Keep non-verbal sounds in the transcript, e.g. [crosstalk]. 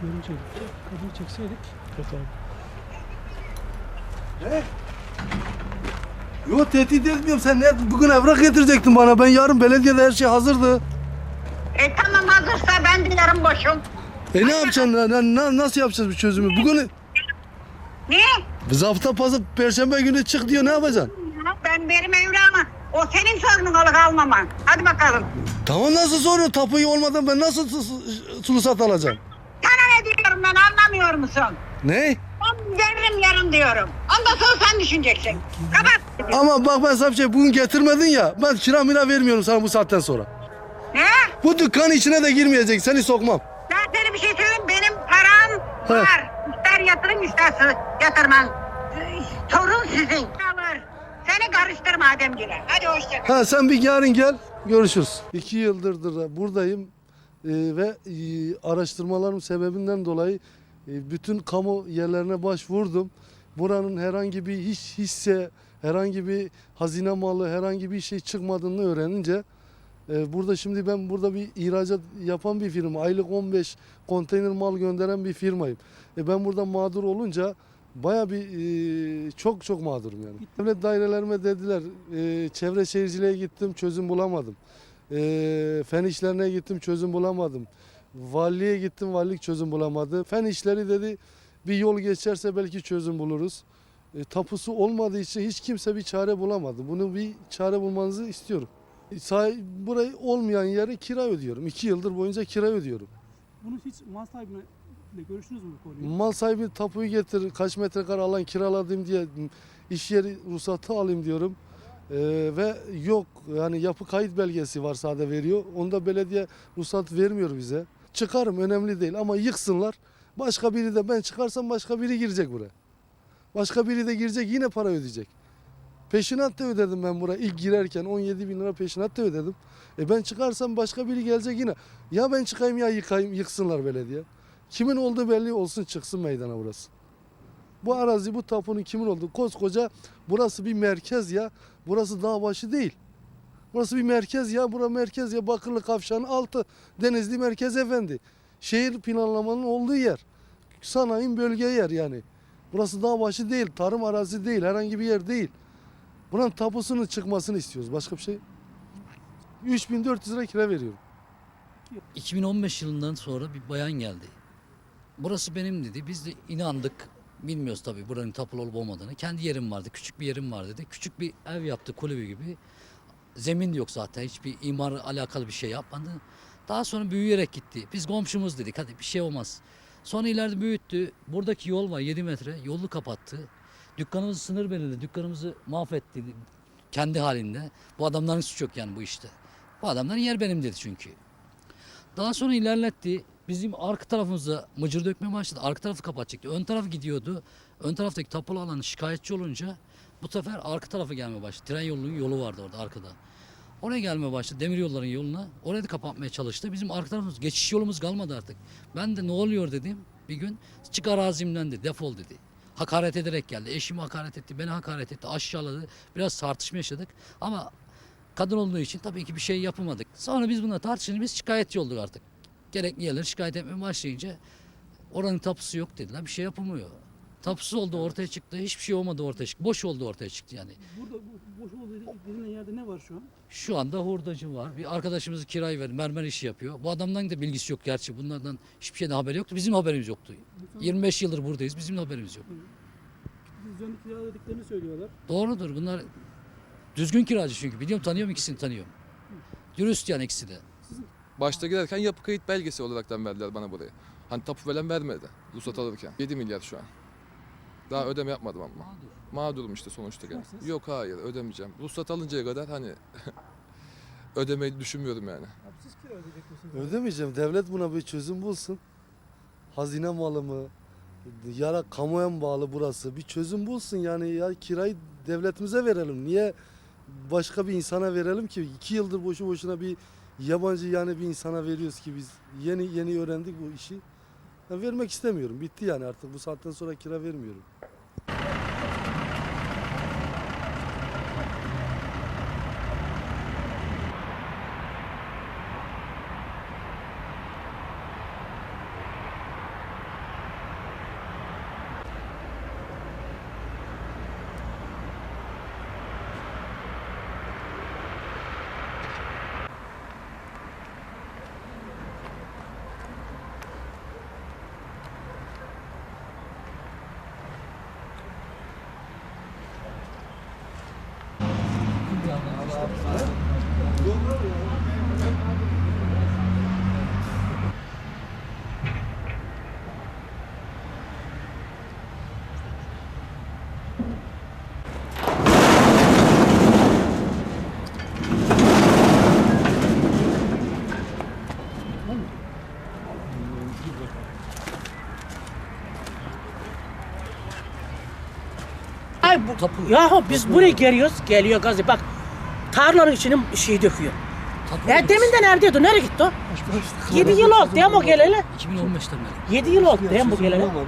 Görünceydik. Kapıyı çekseydik. Evet abi. Yo tehdit etmiyorum sen ne bugün evrak getirecektin bana ben yarın belediyede her şey hazırdı. E tamam hazırsa ben de yarın boşum. E ne yapacaksın na- nasıl yapacağız bu çözümü? Bugün Ne? zapta pazı perşembe günü çık diyor ne yapacaksın? Ben benim evrağımı. O senin sorunun alık almaman. Hadi bakalım. Tamam nasıl soruyor tapuyu olmadan ben nasıl su- su- sulu sat alacağım? Ben anlamıyor musun? Ne? Ben veririm yarın diyorum. Ondan sonra sen düşüneceksin. Kapat. Ama bak ben sana bir şey bugün getirmedin ya ben kira mira vermiyorum sana bu saatten sonra. Ne? Bu dükkanın içine de girmeyecek seni sokmam. Ben sana bir şey söyleyeyim. Benim param He. var. İster yatırın isterse yatırman. Sorun sizin. Var. Seni karıştırma Ademgile. Hadi hoşça kal. Ha sen bir yarın gel görüşürüz. İki yıldırdır da buradayım ve e, araştırmalarım sebebinden dolayı e, bütün kamu yerlerine başvurdum. Buranın herhangi bir hiç hisse, herhangi bir hazine malı, herhangi bir şey çıkmadığını öğrenince e, burada şimdi ben burada bir ihracat yapan bir firma. Aylık 15 konteyner mal gönderen bir firmayım. Ben burada mağdur olunca baya bir çok çok mağdurum yani. Devlet dairelerime dediler çevre şehirciliğe gittim çözüm bulamadım. E, fen işlerine gittim çözüm bulamadım. Valiliğe gittim valilik çözüm bulamadı. Fen işleri dedi bir yol geçerse belki çözüm buluruz. E, tapusu olmadığı için hiç kimse bir çare bulamadı. Bunu bir çare bulmanızı istiyorum. E, burayı olmayan yere kira ödüyorum. İki yıldır boyunca kira ödüyorum. Bunu hiç mal sahibine görüştünüz mü bu konuyu? Mal sahibi tapuyu getir, kaç metrekare alan kiraladım diye iş yeri ruhsatı alayım diyorum. Ee, ve yok yani yapı kayıt belgesi var sadece veriyor. Onda belediye ruhsat vermiyor bize. Çıkarım önemli değil ama yıksınlar. Başka biri de ben çıkarsam başka biri girecek buraya. Başka biri de girecek yine para ödeyecek. Peşinat da ödedim ben buraya ilk girerken 17 bin lira peşinat da ödedim. E ben çıkarsam başka biri gelecek yine. Ya ben çıkayım ya yıkayım yıksınlar belediye. Kimin olduğu belli olsun çıksın meydana burası. Bu arazi bu tapunun kimin olduğu koskoca burası bir merkez ya. Burası dağ başı değil. Burası bir merkez ya. Bura merkez ya. Bakırlı Kavşağı'nın altı. Denizli Merkez Efendi. Şehir planlamanın olduğu yer. Sanayinin bölge yer yani. Burası dağ başı değil. Tarım arazi değil. Herhangi bir yer değil. Buranın tapusunun çıkmasını istiyoruz. Başka bir şey. 3400 lira kira veriyorum. 2015 yılından sonra bir bayan geldi. Burası benim dedi. Biz de inandık. Bilmiyoruz tabii buranın tapulu olup olmadığını. Kendi yerim vardı. Küçük bir yerim var dedi. Küçük bir ev yaptı kulübü gibi. Zemin yok zaten. Hiçbir imar alakalı bir şey yapmadı. Daha sonra büyüyerek gitti. Biz komşumuz dedik. Hadi bir şey olmaz. Sonra ileride büyüttü. Buradaki yol var 7 metre. Yolu kapattı. Dükkanımızı sınır belirledi. Dükkanımızı mahvetti. Kendi halinde. Bu adamların suçu yok yani bu işte. Bu adamların yer benim dedi çünkü. Daha sonra ilerletti. Bizim arka tarafımıza mıcır dökmeye başladı. Arka tarafı kapatacaktı. Ön taraf gidiyordu. Ön taraftaki tapulu alanı şikayetçi olunca bu sefer arka tarafa gelmeye başladı. Tren yolunun yolu vardı orada arkada. Oraya gelmeye başladı. Demir yolların yoluna. Orayı da kapatmaya çalıştı. Bizim arka tarafımız, geçiş yolumuz kalmadı artık. Ben de ne oluyor dedim. Bir gün çık arazimden de defol dedi. Hakaret ederek geldi. Eşimi hakaret etti, beni hakaret etti, aşağıladı. Biraz tartışma yaşadık. Ama kadın olduğu için tabii ki bir şey yapamadık. Sonra biz bununla tartışınca biz şikayetçi olduk artık. Gerekli yerleri şikayet etmeye başlayınca oranın tapusu yok dediler. Bir şey yapılmıyor. Tapusu oldu ortaya çıktı. Hiçbir şey olmadı ortaya çıktı. Boş oldu ortaya çıktı yani. Burada bu boş olduğu denilen yerde ne var şu an? Şu anda hurdacı var. Bir arkadaşımız kirayı verdi. Mermer işi yapıyor. Bu adamdan da bilgisi yok gerçi. Bunlardan hiçbir şeyden haberi yoktu. Bizim haberimiz yoktu. 25 yıldır buradayız. Bizim de haberimiz yok. Düzenli kiraladıklarını söylüyorlar. Doğrudur. Bunlar düzgün kiracı çünkü. Biliyorum tanıyorum ikisini tanıyorum. Dürüst yani ikisi de. Başta girerken yapı kayıt belgesi olaraktan verdiler bana burayı. Hani tapu falan vermedi ruhsat alırken. 7 milyar şu an. Daha ödeme yapmadım ama. Mağdurum işte sonuçta gene. Yok hayır ödemeyeceğim. Ruhsat alıncaya kadar hani [laughs] ödemeyi düşünmüyorum yani. Abi siz kira ödeyecek misiniz? Ödemeyeceğim. Devlet buna bir çözüm bulsun. Hazine malı mı? Ya kamuya mı bağlı burası? Bir çözüm bulsun yani ya kirayı devletimize verelim. Niye başka bir insana verelim ki? İki yıldır boşu boşuna bir yabancı yani bir insana veriyoruz ki biz yeni yeni öğrendik bu işi. Ya vermek istemiyorum. Bitti yani artık bu saatten sonra kira vermiyorum. Ay bu Tapu. yahu biz buraya geliyoruz. Geliyor gazı bak. Tarlanın içine şey döküyor. Tapu E deminden neredeydi? Nereye gitti o? 7 yıl oldu değil mi o geleli? 2015'ten beri. 7 yıl oldu değil mi bu geleli? Olmadı.